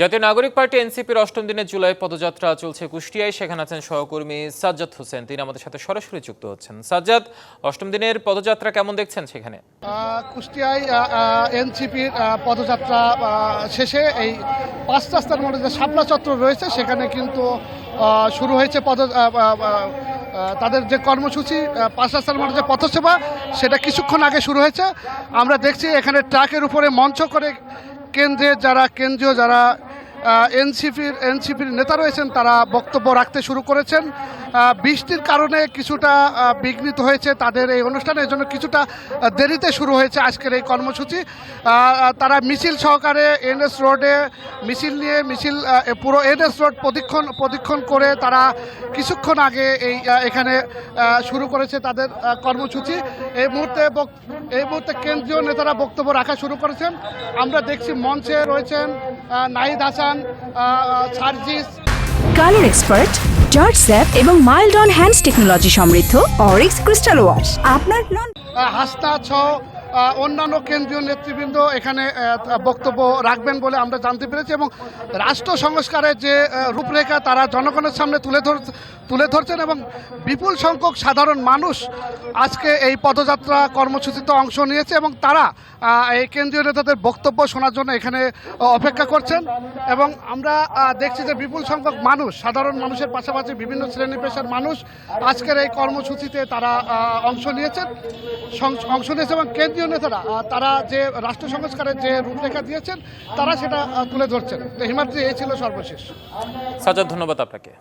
জাতীয় নাগরিক পার্টি এনসিপির অষ্টম দিনের জুলাই পদযাত্রা চলছে কুষ্টিয়ায়। সেখানে আছেন সহকর্মী সাজ্জাদ হোসেন। তিনি আমাদের সাথে সরাসরি যুক্ত হচ্ছেন। সাজ্জাদ, অষ্টম দিনের পদযাত্রা কেমন দেখছেন সেখানে? কুষ্টিয়ায় এনসিপির পদযাত্রা শেষে এই পাঁচ রাস্তার মধ্যে যে শাপলা চত্বর রয়েছে, সেখানে কিন্তু শুরু হয়েছে পদ তাদের যে কর্মসূচি পাঁচ রাস্তার মধ্যে যে পথসেবা, সেটা কিছুক্ষণ আগে শুরু হয়েছে। আমরা দেখছি এখানে ট্রাকের উপরে মঞ্চ করে কেন্দ্রের যারা, কেন্দ্রীয় যারা এনসিপির এনসিপির নেতা রয়েছেন তারা বক্তব্য রাখতে শুরু করেছেন। বৃষ্টির কারণে কিছুটা বিঘ্নিত হয়েছে তাদের এই অনুষ্ঠানে এজন্য কিছুটা দেরিতে শুরু হয়েছে আজকের এই কর্মসূচি। তারা মিছিল সহকারে এনএস রোডে মিছিল নিয়ে মিছিল পুরো এনএস রোড প্রদক্ষণ প্রদক্ষণ করে তারা কিছুক্ষণ আগে এই এখানে শুরু করেছে তাদের কর্মসূচি। এই মুহূর্তে এই মুহূর্তে কেন্দ্রীয় নেতারা বক্তব্য রাখা শুরু করেছেন। আমরা দেখছি মঞ্চে রয়েছেন Nahid Hasan Sarjis. Colour expert George sap এবং মাইল্ড অন হ্যান্ডস টেকনোলজি সমৃদ্ধ অরিক্স ক্রিস্টাল ওয়াশ। আপনার লন ছ হাসনা অন্যান্য কেন্দ্রীয় নেতৃবৃন্দ এখানে বক্তব্য রাখবেন বলে আমরা জানতে পেরেছি এবং রাষ্ট্র সংস্কারের যে রূপরেখা তারা জনগণের সামনে তুলে ধর তুলে ধরছেন এবং বিপুল সংখ্যক সাধারণ মানুষ আজকে এই পদযাত্রা কর্মসূচিতে অংশ নিয়েছে এবং তারা এই কেন্দ্রীয় নেতাদের বক্তব্য শোনার জন্য এখানে অপেক্ষা করছেন এবং আমরা দেখছি যে বিপুল সংখ্যক মানুষ, সাধারণ মানুষের পাশাপাশি বিভিন্ন শ্রেণি পেশার মানুষ আজকের এই কর্মসূচিতে তারা অংশ নিয়েছেন অংশ নিয়েছে এবং কেন্দ্রীয় নেতারা তারা যে রাষ্ট্র সংস্কারের যে রূপরেখা দিয়েছেন, তারা সেটা তুলে ধরছেন। তো হিমাদ্রি, এই ছিল সর্বশেষ। সাজ্জাদ, ধন্যবাদ আপনাকে।